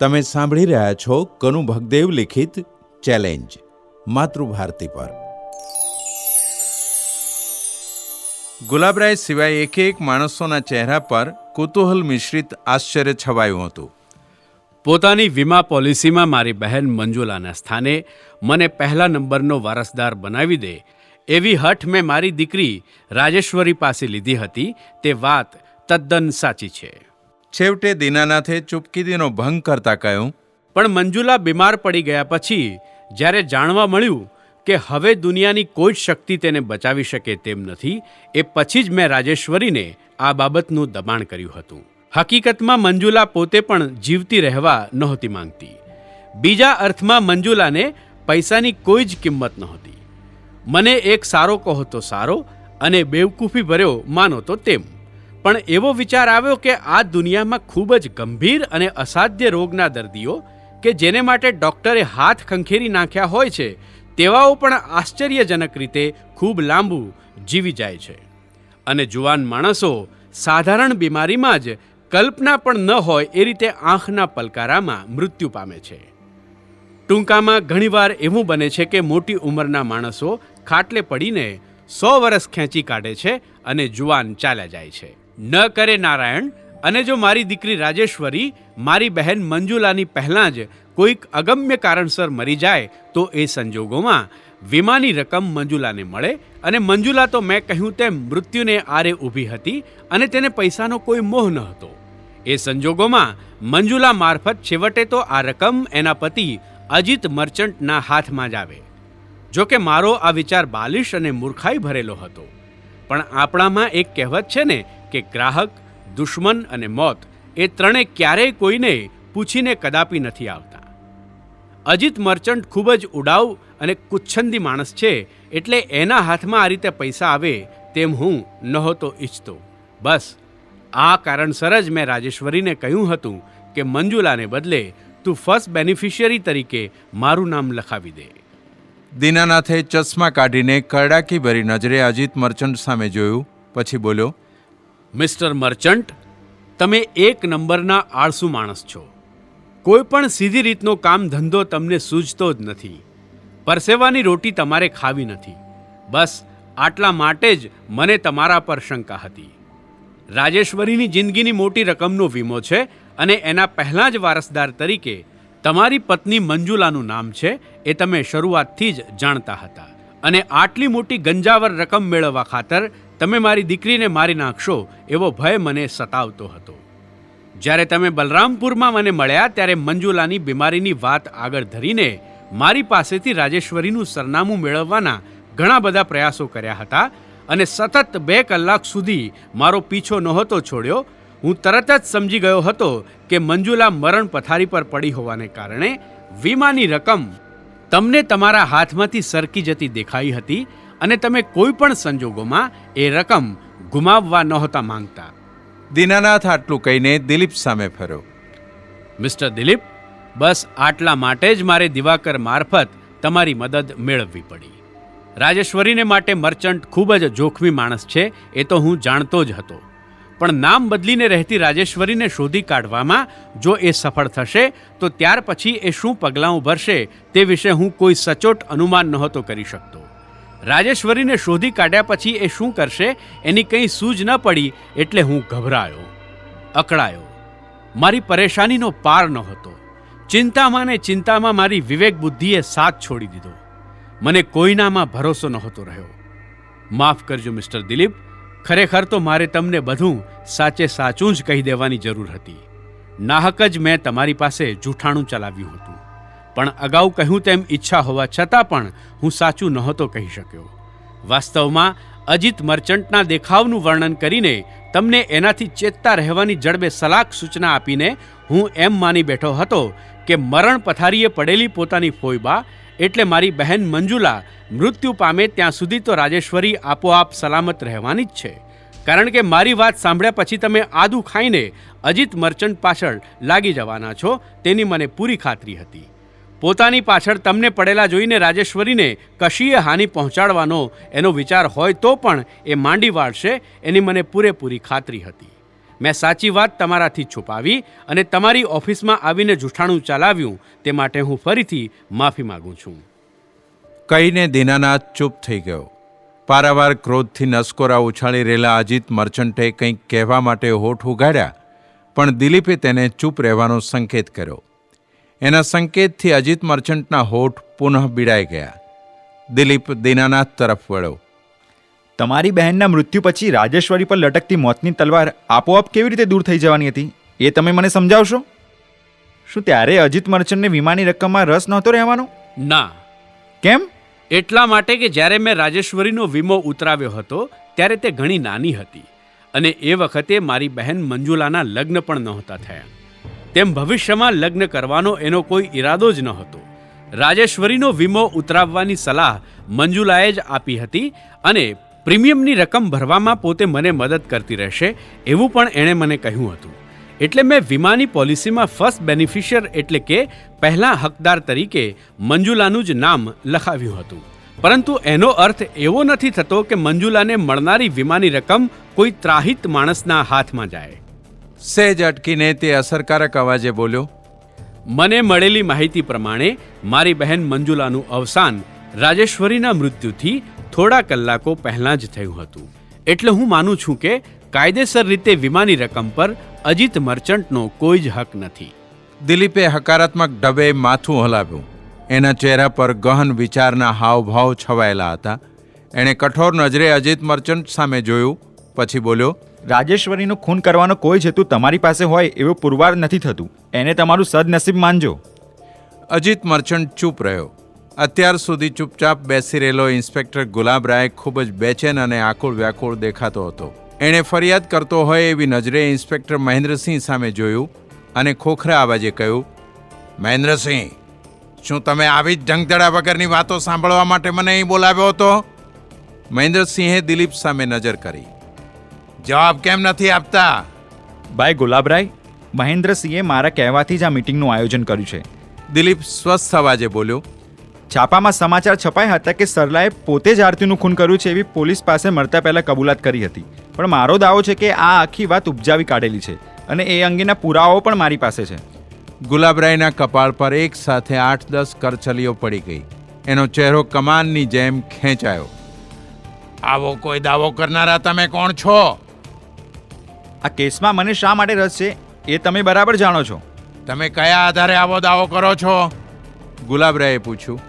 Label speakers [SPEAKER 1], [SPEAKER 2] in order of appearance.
[SPEAKER 1] તમે સાંભળી રહ્યા છો કનુ ભગદેવ લિખિત ચેલેન્જ માતૃભારતી પર. ગુલાબરાય સિવાય એક એક માણસોના ચહેરા પર કુતૂહલ મિશ્રિત આશ્ચર્ય છવાયું હતું.
[SPEAKER 2] પોતાની વીમા પોલિસીમાં મારી બહેન મંજુલાના સ્થાને મને પહેલા નંબરનો વારસદાર બનાવી દે એવી હઠ મેં મારી દીકરી રાજેશ્વરી પાસે લીધી હતી તે વાત તદ્દન સાચી છે.
[SPEAKER 1] છેવટે દીનાનાથે ચૂપકીદીનો ભંગ કરતા કહ્યું,
[SPEAKER 2] પણ મંજુલા બીમાર પડી ગયા પછી જ્યારે જાણવા મળ્યું કે હવે દુનિયાની કોઈ જ શક્તિ તેને બચાવી શકે તેમ નથી, એ પછી જ મેં રાજેશ્વરીને આ બાબતનું દબાણ કર્યું હતું. હકીકતમાં મંજુલા પોતે પણ જીવતી રહેવા નહોતી માંગતી. બીજા અર્થમાં મંજુલાને પૈસાની કોઈ જ કિંમત નહોતી. મને એક સારો કહો તો સારો અને બેવકૂફી ભર્યો માનો તો તેમ. પણ એવો વિચાર આવ્યો કે આ દુનિયામાં ખૂબ જ ગંભીર અને અસાધ્ય રોગના દર્દીઓ કે જેને માટે ડૉક્ટરે હાથ ખંખેરી નાખ્યા હોય છે, તેવાઓ પણ આશ્ચર્યજનક રીતે ખૂબ લાંબુ જીવી જાય છે. અને જુવાન માણસો સાધારણ બીમારીમાં જ કલ્પના પણ ન હોય એ રીતે આંખના પલકારામાં મૃત્યુ પામે છે. ટૂંકામાં ઘણીવાર એવું બને છે કે મોટી ઉંમરના માણસો ખાટલે પડીને સો વર્ષ ખેંચી કાઢે છે અને જુવાન ચાલ્યા જાય છે. ન કરે નારાયણ, અને જો મારી દીકરી રાજેશ્વરી, મારી બહેન મંજુલાની પહેલાં જ કોઈક અગમ્ય કારણસર મરી જાય, તો એ સંજોગોમાં વીમાની રકમ મંજુલાને મળે, અને મંજુલા તો મેં કહ્યું તેમ મૃત્યુને આરે ઊભી હતી, અને તેને પૈસાનો કોઈ મોહ ન હતો. એ સંજોગોમાં મંજુલા મારફત છેવટે તો આ રકમ એના પતિ અજીત મર્ચન્ટના હાથમાં જ આવે. જો કે મારો આ વિચાર બાલિશ અને મૂર્ખાઈ ભરેલો હતો. પણ આપણામાં એક કહેવત છે ને કે ગ્રાહક, દુશ્મન અને મોત એ ત્રણે ક્યારેય કોઈને પૂછીને કદાપી નથી આવતા. અજીત મર્ચન્ટ ખૂબ જ ઉડાવ અને કુચ્છંદી માણસ છે એટલે એના હાથમાં આ રીતે પૈસા આવે તેમ હું નહોતો ઈચ્છતો. બસ, આ કારણસર જ મેં રાજેશ્વરીને કહ્યું હતું કે મંજુલાને બદલે તું ફર્સ્ટ બેનિફિશિયરી તરીકે મારું નામ લખાવી દે.
[SPEAKER 1] દીનાનાથે ચશ્મા કાઢીને કરડાકી ભરી નજરે અજીત મર્ચન્ટ સામે જોયું, પછી બોલ્યો
[SPEAKER 2] મિસ્ટર મર્ચન્ટ, તમે એક નંબરના આળસુ માણસ છો. કોઈ પણ સીધી રીતનો કામ ધંધો તમને સૂઝતો જ નથી. પરસેવાની રોટી તમારે ખાવી નથી. બસ, આટલા માટે જ મને તમારા પર શંકા હતી. રાજેશ્વરીની જિંદગીની મોટી રકમનો વીમો છે અને એના પહેલાં જ વારસદાર તરીકે તમારી પત્ની મંજુલાનું નામ છે એ તમે શરૂઆતથી જ જાણતા હતા. અને આટલી મોટી ગંજાવર રકમ મેળવવા ખાતર તમે મારી દીકરીને મારી નાખશો એવો ભય મને સતાવતો હતો. જ્યારે તમે બલરામપુરમાં મને મળ્યા ત્યારે મંજુલાની બીમારીની વાત આગળ ધરીને મારી પાસેથી રાજેશ્વરીનું સરનામું મેળવવાના ઘણા બધા પ્રયાસો કર્યા હતા અને સતત બે કલાક સુધી મારો પીછો નહોતો છોડ્યો, હું તરત જ સમજી ગયો હતો કે મંજુલા મરણ પથારી પર પડી હોવાને કારણે વીમાની રકમ તમને તમારા હાથમાંથી સરકી જતી દેખાઈ હતી અને તમે કોઈ પણ સંજોગોમાં એ રકમ ગુમાવવા નહોતા માંગતા.
[SPEAKER 1] દીનાનાથ આટલું કહીને દિલીપ સામે ફર્યો.
[SPEAKER 2] મિસ્ટર દિલીપ બસ આટલા માટે જ મારે દિવાકર મારફત તમારી મદદ મેળવવી પડી. રાજેશ્વરીને માટે મર્ચન્ટ ખૂબ જ જોખમી માણસ છે એ તો હું જાણતો જ હતો. પણ નામ બદલીને રહેતી રાજેશ્વરીને શોધી કાઢવામાં જો એ સફળ થશે તો ત્યાર પછી એ શું પગલાં ભરશે તે વિશે હું કોઈ સચોટ અનુમાન નહોતો કરી શકતો. રાજેશ્વરીને શોધી કાઢ્યા પછી એ શું કરશે? એની કંઈ સૂઝ ન પડી એટલે હું ગભરાયો, અકળાયો. મારી પરેશાનીનો પાર નહોતો ચિંતામાં ને ચિંતામાં મારી વિવેક બુદ્ધિએ સાથ છોડી દીધો. મને કોઈનામાં ભરોસો નહોતો રહ્યો. માફ કરજો, મિસ્ટર દિલીપ. ખરેખર તો મારે તમને બધું સાચે સાચું જ કહી દેવાની જરૂર હતી. નાહક જ મેં તમારી પાસે જૂઠાણું ચલાવ્યું હતું. પણ અગાઉ કહ્યું તેમ ઈચ્છા હોવા છતાં પણ હું સાચું નહોતો કહી શક્યો. વાસ્તવમાં અજીત મર્ચન્ટના દેખાવનું વર્ણન કરીને તમને એનાથી ચેતતા રહેવાની જડબે સલાક સૂચના આપીને હું એમ માની બેઠો હતો કે મરણ પથારીએ પડેલી પોતાની ફોઈબા એટલે મારી બહેન મંજુલા મૃત્યુ પામે ત્યાં સુધી તો રાજેશ્વરી આપોઆપ સલામત રહેવાની જ છે. કારણ કે મારી વાત સાંભળ્યા પછી તમે આદુ ખાઈને અજીત મર્ચન્ટ પાછળ લાગી જવાના છો તેની મને પૂરી ખાતરી હતી. પોતાની પાછળ તમને પડેલા જોઈને રાજેશ્વરીને કશીય હાનિ પહોંચાડવાનો એનો વિચાર હોય તો પણ એ માંડી વાળશે એની મને પૂરેપૂરી ખાતરી હતી. મેં સાચી વાત તમારાથી છુપાવી અને તમારી ઓફિસમાં આવીને જૂઠાણું ચલાવ્યું તે માટે હું ફરીથી માફી માગું છું.
[SPEAKER 1] કહીને દીનાનાથ ચૂપ થઈ ગયો. પારાવાર ક્રોધથી નસકોરા ઉછાળી રહેલા અજીત મર્ચન્ટે કંઈક કહેવા માટે હોઠ ઉગાડ્યા, પણ દિલીપે તેને ચૂપ રહેવાનો સંકેત કર્યો. એના સંકેતથી અજીત મર્ચન્ટના હોઠ પુનઃ બિડાઈ ગયા. દિલીપ દીનાનાથ તરફ વળ્યો.
[SPEAKER 3] તમારી બહેનના મૃત્યુ પછી રાજેશ્વરી પર લટકતી મોતની તલવાર આપોઆપ કેવી રીતે દૂર થઈ જવાની હતી? એ તમે મને સમજાવશો? શું ત્યારે અજીત મર્ચન્ટને વીમાની રકમમાં રસ નહોતો રહેવાનો?
[SPEAKER 2] ના.
[SPEAKER 3] કેમ?
[SPEAKER 2] એટલા માટે કે જ્યારે મેં રાજેશ્વરીનો વીમો ઉતરાવ્યો હતો ત્યારે તે ઘણી નાની હતી. અને એ વખતે મારી બહેન મંજુલાના લગ્ન પણ નહોતા થયા. તેમ ભવિષ્યમાં લગ્ન કરવાનો એનો કોઈ ઈરાદો જ ન હતો. રાજેશ્વરીનો વીમો ઉતરાવવાની સલાહ મંજુલાએ જ આપી હતી અને પ્રીમિયમની રકમ ભરવામાં પોતે મને મદદ કરતી રહેશે એવું પણ એણે મને કહ્યું હતું. એટલે મેં વીમાની પોલિસીમાં ફર્સ્ટ બેનિફિશિયર એટલે કે પહેલા હકદાર તરીકે મંજુલાનું જ નામ લખાવ્યું હતું. પરંતુ એનો અર્થ એવો નથી થતો કે મંજુલાને મળનારી વીમાની રકમ કોઈ ત્રાહિત માણસના હાથમાં જાય.
[SPEAKER 1] સહેજ અટકીને તે અસરકારક અવાજે બોલ્યો
[SPEAKER 2] મને મળેલી માહિતી પ્રમાણે મારી બહેન મંજુલાનું અવસાન રાજેશ્વરીના મૃત્યુથી થોડા કલાકો પહેલાં જ થયું હતું. એટલે હું માનું છું કે કાયદેસર રીતે વીમાની રકમ પર અજીત મર્ચન્ટનો કોઈ જ હક નથી.
[SPEAKER 1] દિલીપે હકારાત્મક ડબે માથું હલાવ્યું. એના ચહેરા પર ગહન વિચારના હાવભાવ છવાયેલા હતા. એણે કઠોર નજરે અજીત મર્ચન્ટ સામે જોયું પછી બોલ્યો
[SPEAKER 3] રાજેશ્વરીનું ખૂન કરવાનો કોઈ જ હેતુ તમારી પાસે હોય એવું પુરવાર નથી થતું. એને તમારું સદનસીબ માનજો.
[SPEAKER 1] અજીત મર્ચન્ટ ચૂપ રહ્યો. અત્યાર સુધી ચૂપચાપ બેસી રહેલો ઇન્સ્પેક્ટર ગુલાબરાય ખૂબ જ બેચેન અને આકુળ વ્યાકુળ દેખાતો હતો. એણે ફરિયાદ કરતો હોય એવી નજરે ઇન્સ્પેક્ટર મહેન્દ્રસિંહ સામે જોયું અને ખોખરા અવાજે કહ્યું, મહેન્દ્રસિંહ, શું તમે આવી જ ઢંગધડા વગરની વાતો સાંભળવા માટે મને અહીં બોલાવ્યો હતો? મહેન્દ્રસિંહે દિલીપ સામે નજર કરી. જવાબ કેમ નથી આપતા?
[SPEAKER 3] ભાઈ ગુલાબરાય મહેન્દ્રસિંહે મારા કહેવાથી જ આ મિટિંગનું આયોજન કર્યું છે.
[SPEAKER 1] દિલીપ સ્વસ્થ અવાજે બોલ્યો.
[SPEAKER 3] છાપામાં સમાચાર છપાયા હતા કે સરલાએ પોતે જ આરતીનું ખૂન કર્યું છે એવી પોલીસ પાસે મળતા પહેલાં કબૂલાત કરી હતી. પણ મારો દાવો છે કે આ આખી વાત ઉપજાવી કાઢેલી છે અને એ અંગેના પુરાવાઓ પણ મારી પાસે છે.
[SPEAKER 1] ગુલાબરાયના કપાળ પર એક સાથે આઠ દસ કરચલીઓ પડી ગઈ. એનો ચહેરો કમાનની જેમ ખેંચાયો. આવો કોઈ દાવો કરનારા તમે કોણ છો?
[SPEAKER 3] આ કેસમાં મને શા માટે રસ છે, એ તમે બરાબર જાણો છો.
[SPEAKER 1] તમે કયા આધારે આવો દાવો કરો છો? ગુલાબરાયે પૂછ્યું.